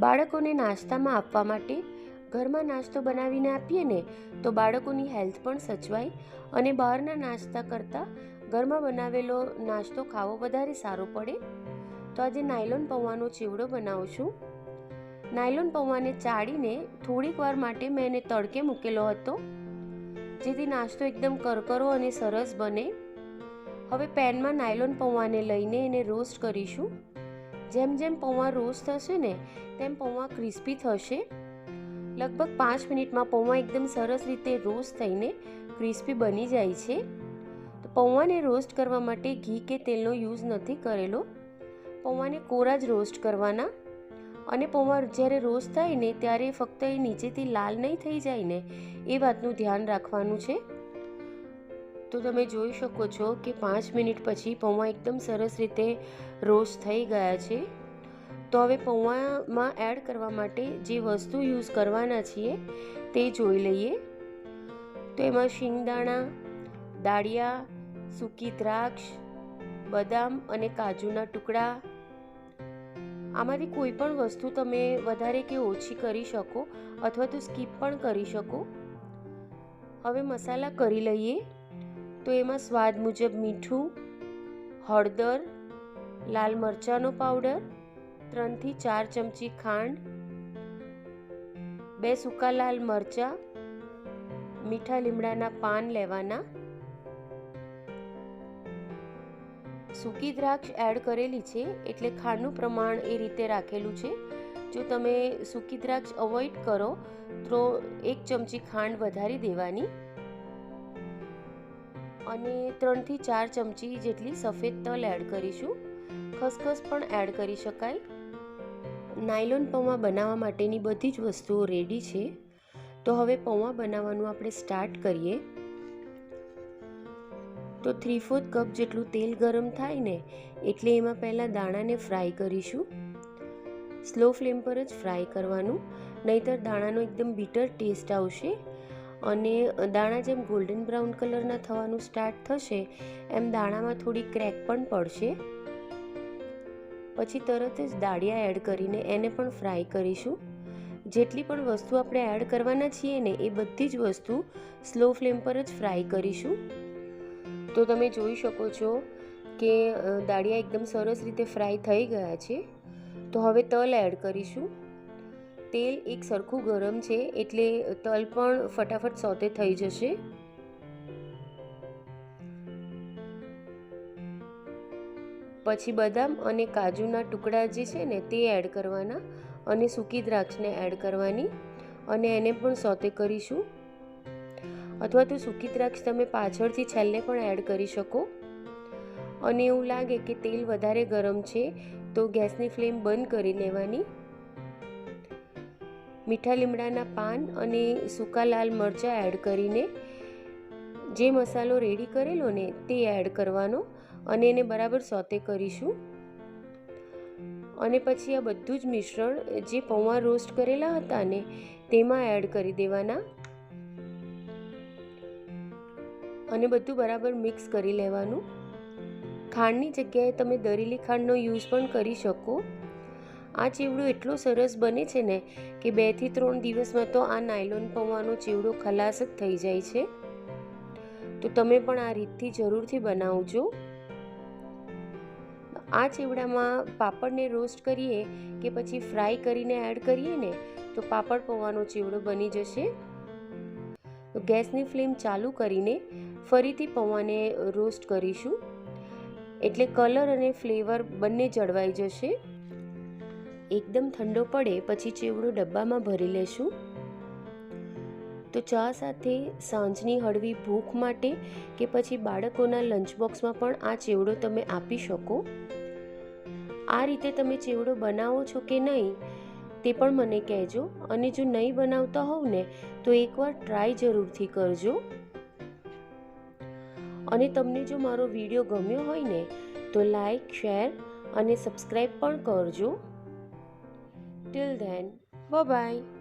બાળકોને નાસ્તામાં આપવા માટે ઘરમાં નાસ્તો બનાવીને આપીએ ને, તો બાળકોની હેલ્થ પણ સચવાય અને બહારના નાસ્તા કરતાં ઘરમાં બનાવેલો નાસ્તો ખાવો વધારે સારો પડે. તો આજે નાયલોન પૌવાનો ચીવડો બનાવું છું. નાયલોન પૌવાને ચાળીને થોડીક વાર માટે મેં એને તડકે મૂકેલો હતો, જેથી નાસ્તો એકદમ કરકરો અને સરસ બને. હવે પેનમાં નાયલોન પૌવાને લઈને એને રોસ્ટ કરીશું. જેમ જેમ પૌવા રોસ્ટ થશે ને, તેમ પૌવા ક્રિસ્પી થશે. લગભગ પાંચ મિનિટમાં પૌવા એકદમ સરસ રીતે રોસ્ટ થઈને ક્રિસ્પી બની જાય છે. તો પૌવાને રોસ્ટ કરવા માટે ઘી કે તેલનો યુઝ નથી કરેલો. પૌવાને કોરા જ રોસ્ટ કરવાના. અને પૌવા જ્યારે રોસ્ટ થાય ને, ત્યારે ફક્ત એ નીચેથી લાલ નહીં થઈ જાય ને, એ વાતનું ધ્યાન રાખવાનું છે. તો તમે જોઈ શકો છો કે પાંચ મિનિટ પછી પૌવા એકદમ સરસ રીતે રોસ્ટ થઈ ગયા છે. તો હવે પૌવામાં એડ કરવા માટે જે વસ્તુ યુઝ કરવાના છીએ તે જોઈ લઈએ. તો એમાં શિંગદાણા, દાળિયા, સૂકી દ્રાક્ષ, બદામ અને કાજુના ટુકડા. આમાંથી કોઈ પણ વસ્તુ તમે વધારે કે ઓછી કરી શકો અથવા તો સ્કીપ પણ કરી શકો. હવે મસાલા કરી લઈએ. તો એમાં સ્વાદ મુજબ મીઠું, હળદર, લાલ મરચાંનો પાવડર ત્રણથી ચાર ચમચી ખાંડ, બે સૂકા લાલ મરચાં, મીઠા લીમડાના પાન લેવાના, સૂકી દ્રાક્ષ એડ કરેલી છે એટલે ખાંડનું પ્રમાણ એ રીતે રાખેલું છે. જો તમે સૂકી દ્રાક્ષ અવોઇડ કરો, તો એક ચમચી ખાંડ વધારી દેવાની. અને ત્રણથી ચાર ચમચી જેટલી સફેદ તલ એડ કરીશું. ખસખસ પણ એડ કરી શકાય. નાયલોન પૌવા બનાવવા માટેની બધી જ વસ્તુઓ રેડી છે. તો હવે પૌવા બનાવવાનું આપણે સ્ટાર્ટ કરીએ. તો થ્રી ફોર્થ કપ જેટલું તેલ ગરમ થાય ને, એટલે એમાં પહેલાં દાણાને ફ્રાય કરીશું. સ્લો ફ્લેમ પર જ ફ્રાય કરવાનું. નહીતર દાણાનો એકદમ બીટર ટેસ્ટ આવશે. અને દાણા જેમ ગોલ્ડન બ્રાઉન કલરના થવાનું સ્ટાર્ટ થશે, એમ દાણામાં થોડી ક્રેક પણ પડશે. પછી તરત જ દાળિયા એડ કરીને એને પણ ફ્રાય કરીશું. જેટલી પણ વસ્તુ આપણે એડ કરવાના છીએ ને, એ બધી જ વસ્તુ સ્લો ફ્લેમ પર જ ફ્રાય કરીશું. તો તમે જોઈ શકો છો કે દાળિયા એકદમ સરસ રીતે ફ્રાય થઈ ગયા છે. તો હવે તલ એડ કરીશું. તેલ એક સરખું ગરમ છે એટલે તલ પણ ફટાફટ સોતે થઈ જશે. પછી બદામ અને કાજુના ટુકડા જે છે ને તે એડ કરવાના અને સૂકી દ્રાક્ષને એડ કરવાની અને એને પણ સોતે કરીશું. અથવા તો સૂકી દ્રાક્ષ તમે પાછળથી છેલ્લે પણ એડ કરી શકો. અને એવું લાગે કે તેલ વધારે ગરમ છે તો ગેસની ફ્લેમ બંધ કરી લેવાની. મીઠા લીમડાના પાન અને સૂકા લાલ મરચાં એડ કરીને જે મસાલો રેડી કરેલો ને તે એડ કરવાનો અને એને બરાબર સોતે કરીશું. અને પછી આ બધું જ મિશ્રણ જે પૌવા રોસ્ટ કરેલા હતા ને તેમાં એડ કરી દેવાના. અને બધું બરાબર મિક્સ કરી લેવાનું. ખાંડની જગ્યાએ તમે દરેલી ખાંડનો યુઝ પણ કરી શકો. આ ચીવડું એટલો સરસ બને છે ને કે બેથી ત્રણ દિવસમાં તો આ નાયલોન પૌવાનો ચીવડો ખલાસ જ થઈ જાય છે. તો તમે પણ આ રીતથી જરૂરથી બનાવજો. આ ચેવડામાં પાપડને રોસ્ટ કરીએ કે પછી ફ્રાય કરીને એડ કરીએ ને તો પાપડ પૌવાનો ચીવડો બની જશે. તો ગેસની ફ્લેમ ચાલુ કરીને ફરીથી પૌવાને રોસ્ટ કરીશું. એટલે કલર અને ફ્લેવર બંને જળવાઈ જશે. એકદમ ઠંડો પડે, પછી ચેવડો ડબ્બામાં ભરી લેશું. તો ચા સાથે સાંજની હળવી ભૂખ માટે કે પછી બાળકોના લંચ બોક્સમાં પણ આ ચેવડો તમે આપી શકો. આ રીતે તમે ચેવડો બનાવો છો કે નહીં, તે પણ મને કહેજો. અને જો નહીં બનાવતા હોવ ને, તો એકવાર ટ્રાય જરૂરથી કરજો. અને તમને જો મારો વીડિયો ગમ્યો હોય ને, તો લાઈક શેર અને સબસ્ક્રાઈબ પણ કરજો. Till then, bye bye.